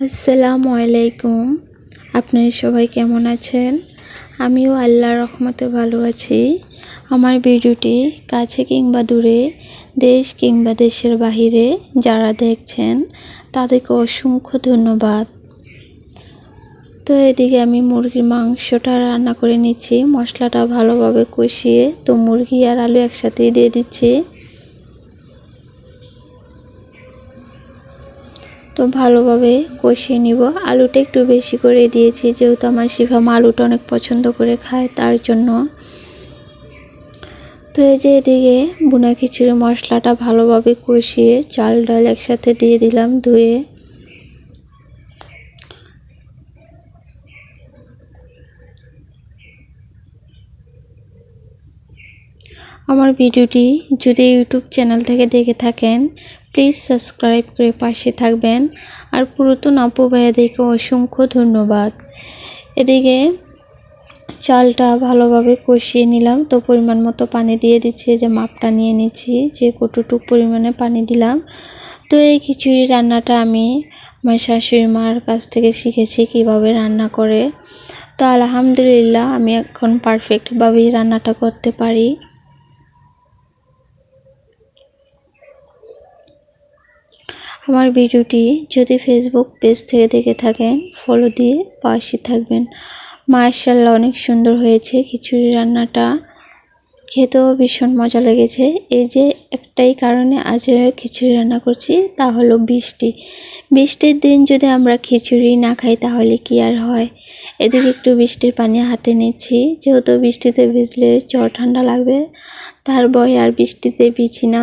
আসসালামু আলাইকুম। আপনারা সবাই কেমন আছেন? আমিও আল্লাহর রহমতে ভালো আছি। আমার ভিডিওটি কাছে কিংবা দূরে, দেশ কিংবা দেশের বাহিরে যারা দেখছেন, তাদেরকে অসংখ্য ধন্যবাদ। তো এদিকে আমি মুরগির মাংসটা রান্না করে নিচ্ছি। মশলাটা ভালোভাবে কষিয়ে তো মুরগি আর আলু একসাথেই দিয়ে দিচ্ছি। তো ভালোভাবে কষিয়ে নিব। আলুটা একটু বেশি করে দিয়েছি, যেহেতু আমার শিফাম আলুটা অনেক পছন্দ করে খায়, তার জন্য। তো এই যে এদিকে বুনা খিচুড়ি মশলাটা ভালোভাবে কষিয়ে চাল ডাল একসাথে দিয়ে দিলাম ধুয়ে। আমার ভিডিওটি যদি ইউটিউব চ্যানেল থেকে দেখে থাকেন প্লিজ সাবস্ক্রাইব করে পাশে থাকবেন। আর পুরাতন আপু ভাইয়াদেরকে অসংখ্য ধন্যবাদ। এদিকে চালটা ভালোভাবে কষিয়ে নিলাম। তো পরিমাণ মতো পানি দিয়ে দিচ্ছি যে মাপটা নিয়ে নিচ্ছি, যে কতটুক পরিমাণে পানি দিলাম। তো এই খিচুড়ি রান্নাটা আমি আমার শাশুড়ি মার কাছ থেকে শিখেছি কীভাবে রান্না করে। তো আলহামদুলিল্লাহ আমি এখন পারফেক্টভাবেই রান্নাটা করতে পারি। আমার ভিডিওটি যদি ফেসবুক পেজ থেকে দেখে থাকেন ফলো দিয়ে পাশে থাকবেন। মার্শাল্লাহ অনেক সুন্দর হয়েছে খিচুড়ি রান্নাটা। খেতেও ভীষণ মজা লেগেছে। এই যে একটাই কারণে আজ খিচুড়ি রান্না করছি, তা হলো বৃষ্টি। বৃষ্টির দিন যদি আমরা খিচুড়ি না খাই, তাহলে কি আর হয়? এদিকে একটু বৃষ্টির পানি হাতে নিচ্ছি। যেহেতু বৃষ্টিতে ভিজলে জ্বর ঠান্ডা লাগবে, তার ভয় আর বৃষ্টিতে ভিজি না।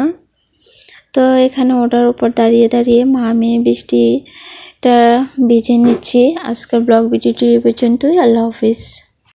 তো এখানে ওটার উপর দাঁড়িয়ে দাঁড়িয়ে মা মেয়ে বৃষ্টিটা ভিজে নিচ্ছি। আজকের ব্লগ ভিডিওটি এই পর্যন্তই। আল্লাহ হাফিজ।